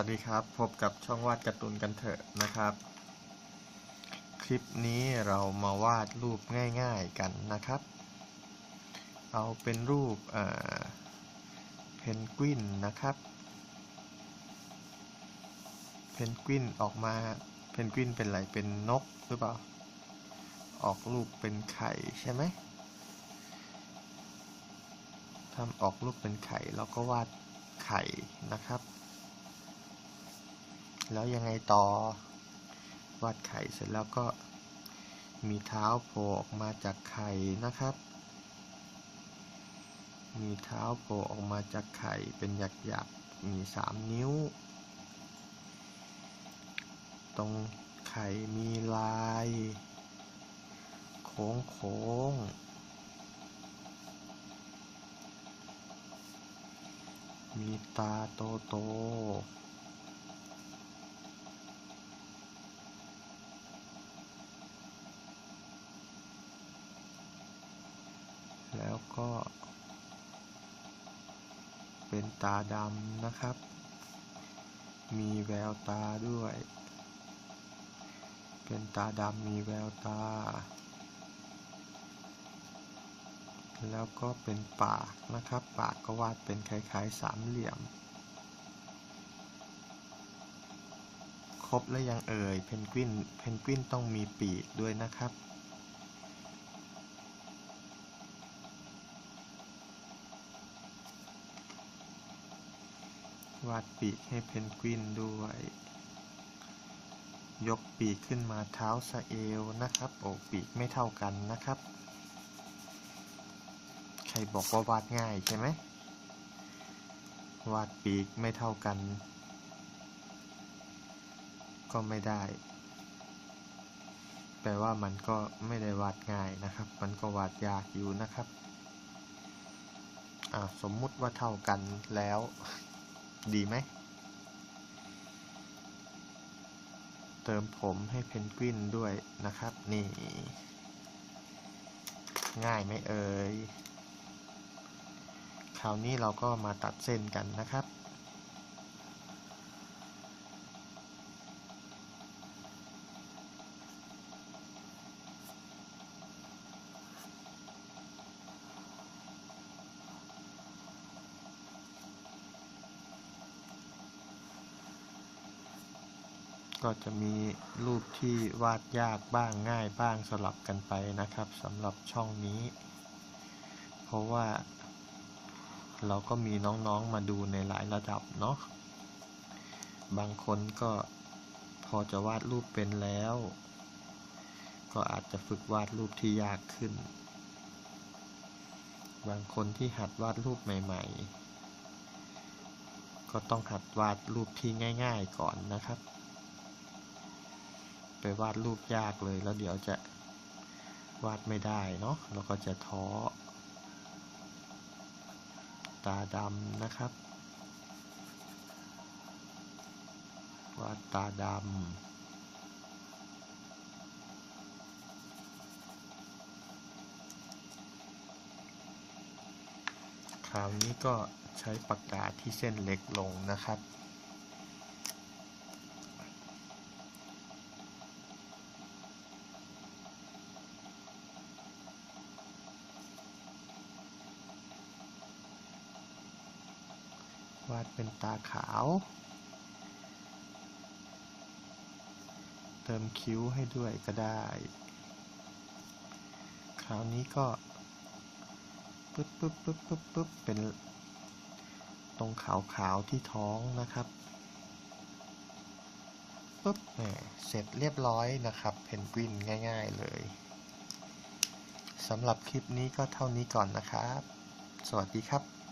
วัสดีครับ พบกับช่องวาดการ์ตูนกันเถอะนะครับ คลิปนี้เรามาวาดรูปง่าย ๆกันนะครับ เอาเป็นรูปเอ่อเพนกวินนะครับเพนกวินออกมาเพนกวินเป็นอะไรเป็นนกหรือเปล่า ออกลูกเป็นไข่ใช่ไหมทำออกลูกเป็นไข่เราก็วาดไข่นะครับ แล้วยังไงต่อวาดไข่เสร็จแล้วก็มีเท้าโผล่ออกมาจากไข่นะครับ มีเท้าโผล่ออกมาจากไข่เป็นหยักๆ มีสามนิ้ว ตรงไข่มีลาย โค้งโค้ง มีตาโตโต แล้วก็ เป็นตาดำนะครับ มีแววตาด้วย เป็นตาดำมีแววตา แล้วก็เป็นปากนะครับ ปากก็วาดเป็นคล้ายๆสามเหลี่ยม ครบแล้วยังเอ่ย เพนกวิน เพนกวินต้องมีปีกด้วยนะครับ วาดปีกให้เพนกวินด้วย ยกปีกขึ้นมาเท้าสะเอวนะครับ โอ้ปีกไม่เท่ากันนะครับ ใครบอกว่าวาดง่ายใช่ไหม วาดปีกไม่เท่ากัน ก็ไม่ได้ แปลว่ามันก็ไม่ได้วาดง่ายนะครับ มันก็วาดยากอยู่นะครับสมมุติว่าเท่ากันแล้ว ดีไหม เติมผมให้เพนกวินด้วยนะครับ นี่ ง่ายไหมเอ่ย คราวนี้เราก็มาตัดเส้นกันนะครับ ก็จะมีรูปที่วาดยากบ้างง่ายบ้างสลับกันไปนะครับสำหรับช่องนี้ เพราะว่า เราก็มีน้องๆมาดูในหลายระดับเนาะบางคนก็พอจะวาดรูปเป็นแล้ว ก็อาจจะฝึกวาดรูปที่ยากขึ้น บางคนที่หัดวาดรูปใหม่ ๆ ก็ต้องหัดวาดรูปที่ง่าย ๆ ก่อนนะครับ ไปวาดรูปยากเลย แล้วเดี๋ยวจะวาดไม่ได้เนาะเราก็จะท้อ ตาดำนะครับ วาดตาดำคราวนี้ก็ใช้ปากกาที่เส้นเล็กลงนะครับาดเป็นตาขาว เติมคิ้วให้ด้วยก็ได้ คราวนี้ก็ปึ๊บปึ๊บปึ๊บปึ๊บปึ๊บเป็นตรงขาวขาวๆที่ท้องนะครับปึ๊บแหมเสร็จเรียบร้อยนะครับ เพนกวินง่ายๆเลยสำหรับคลิปนี้ก็เท่านี้ก่อนนะครับ สวัสดีครับ